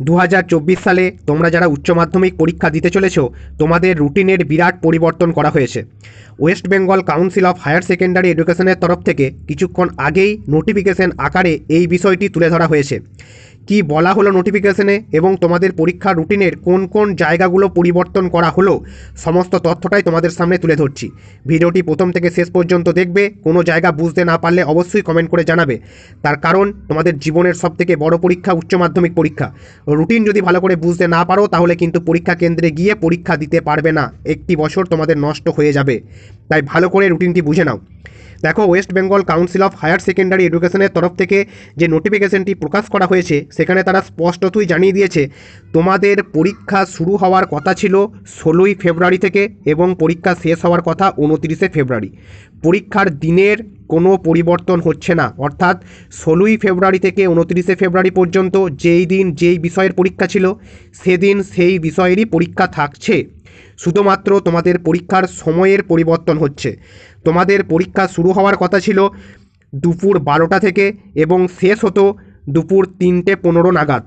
দু হাজার চব্বিশ সালে তোমরা যারা উচ্চ মাধ্যমিক পরীক্ষা দিতে চলেছ, তোমাদের রুটিনের বিরাট পরিবর্তন করা হয়েছে। West Bengal council of higher secondary এডুকেশনের তরফ থেকে কিছুক্ষণ আগেই নোটিফিকেশন আকারে এই বিষয়টি তুলে ধরা হয়েছে। কি বলা হলো নোটিফিকেশনে এবং তোমাদের পরীক্ষার রুটিনের কোন কোন জায়গাগুলো পরিবর্তন করা হলো, সমস্ত তথ্যটাই তোমাদের সামনে তুলে ধরছি। ভিডিওটি প্রথম থেকে শেষ পর্যন্ত দেখবে, কোনো জায়গা বুঝতে না পারলে অবশ্যই কমেন্ট করে জানাবে। তার কারণ, তোমাদের জীবনের সবথেকে বড় পরীক্ষা উচ্চ মাধ্যমিক পরীক্ষা। রুটিন যদি ভালো করে বুঝতে না পারো, তাহলে কিন্তু পরীক্ষা কেন্দ্রে গিয়ে পরীক্ষা দিতে পারবে না। একটি বছর তোমাদের নষ্ট হয়ে যাবে। তাই ভালো করে রুটিনটি বুঝে নাও। দেখো West Bengal council of higher secondary এডুকেশনের তরফ থেকে যে নোটিফিকেশনটি প্রকাশ করা হয়েছে, সেখানে তারা স্পষ্টতই জানিয়ে দিয়েছে, তোমাদের পরীক্ষা শুরু হওয়ার কথা ছিল ষোলোই ফেব্রুয়ারি থেকে এবং পরীক্ষা শেষ হওয়ার কথা উনতিরিশে ফেব্রুয়ারি। পরীক্ষার দিনের কোনো পরিবর্তন হচ্ছে না। অর্থাৎ ষোলোই ফেব্রুয়ারি থেকে উনত্রিশে ফেব্রুয়ারি পর্যন্ত যেই দিন যেই বিষয়ের পরীক্ষা ছিল, সেদিন সেই বিষয়েরই পরীক্ষা থাকছে। শুধুমাত্র তোমাদের পরীক্ষার সময়ের পরিবর্তন হচ্ছে। তোমাদের পরীক্ষা শুরু হওয়ার কথা ছিল দুপুর বারোটা থেকে এবং শেষ হতো দুপুর তিনটে পনেরো নাগাদ।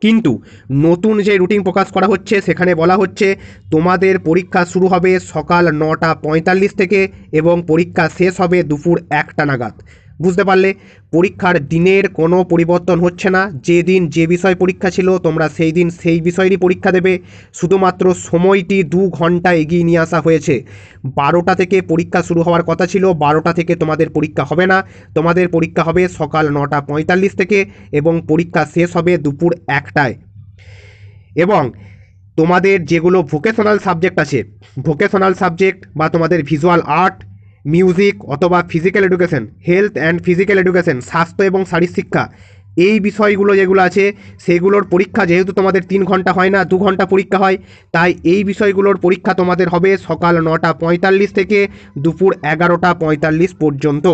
কিন্তু নতুন যে রুটিন প্রকাশ করা হচ্ছে, সেখানে বলা হচ্ছে তোমাদের পরীক্ষা শুরু হবে সকাল নটা পঁয়তাল্লিশ থেকে এবং পরীক্ষা শেষ হবে দুপুর একটা নাগাদ। বুঝতে পারলে পরীক্ষার দিনের কোনো পরিবর্তন হচ্ছে না। যে দিন যে বিষয় পরীক্ষা ছিল, তোমরা সেই দিন সেই বিষয়েরই পরীক্ষা দেবে। শুধুমাত্র সময়টি দু ঘণ্টা এগিয়ে নিয়ে আসা হয়েছে। বারোটা থেকে পরীক্ষা শুরু হওয়ার কথা ছিল। বারোটা থেকে তোমাদের পরীক্ষা হবে না। তোমাদের পরীক্ষা হবে সকাল নটা পঁয়তাল্লিশ থেকে এবং পরীক্ষা শেষ হবে দুপুর একটায়। এবং তোমাদের যেগুলো ভোকেশনাল সাবজেক্ট আছে ভোকেশনাল সাবজেক্ট বা তোমাদের ভিজুয়াল আর্ট মিউজিক অথবা physical education health and physical education স্বাস্থ্য এবং শারীর শিক্ষা। এই বিষয়গুলো যেগুলো আছে, সেগুলোর পরীক্ষা যেহেতু তোমাদের তিন ঘণ্টা হয় না, দু ঘণ্টা পরীক্ষা হয়, তাই এই বিষয়গুলোর পরীক্ষা তোমাদের হবে সকাল নটা পঁয়তাল্লিশ থেকে দুপুর এগারোটা পঁয়তাল্লিশ পর্যন্ত।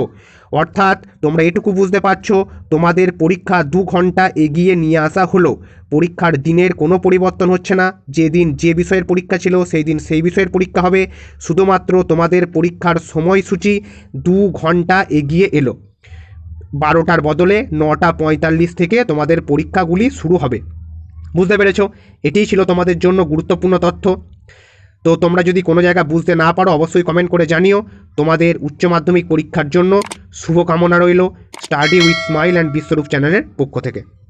অর্থাৎ তোমরা এটুকু বুঝতে পারছ, তোমাদের পরীক্ষা দু ঘণ্টা এগিয়ে নিয়ে আসা হলো। পরীক্ষার দিনের কোনো পরিবর্তন হচ্ছে না, যেদিন যে বিষয়ের পরীক্ষা ছিল সেই দিন সেই বিষয়ের পরীক্ষা হবে। শুধুমাত্র তোমাদের পরীক্ষার সময়সূচি দু ঘণ্টা এগিয়ে এলো। বারোটার বদলে নটা পঁয়তাল্লিশ থেকে তোমাদের পরীক্ষাগুলি শুরু হবে। বুঝতে পেরেছ? এটিই ছিল তোমাদের জন্য গুরুত্বপূর্ণ তথ্য। তো তোমরা যদি কোনো জায়গা বুঝতে না পারো, অবশ্যই কমেন্ট করে জানিও। তোমাদের উচ্চ মাধ্যমিক পরীক্ষার জন্য শুভকামনা রইল study with smile and Biswarup চ্যানেলের পক্ষ থেকে।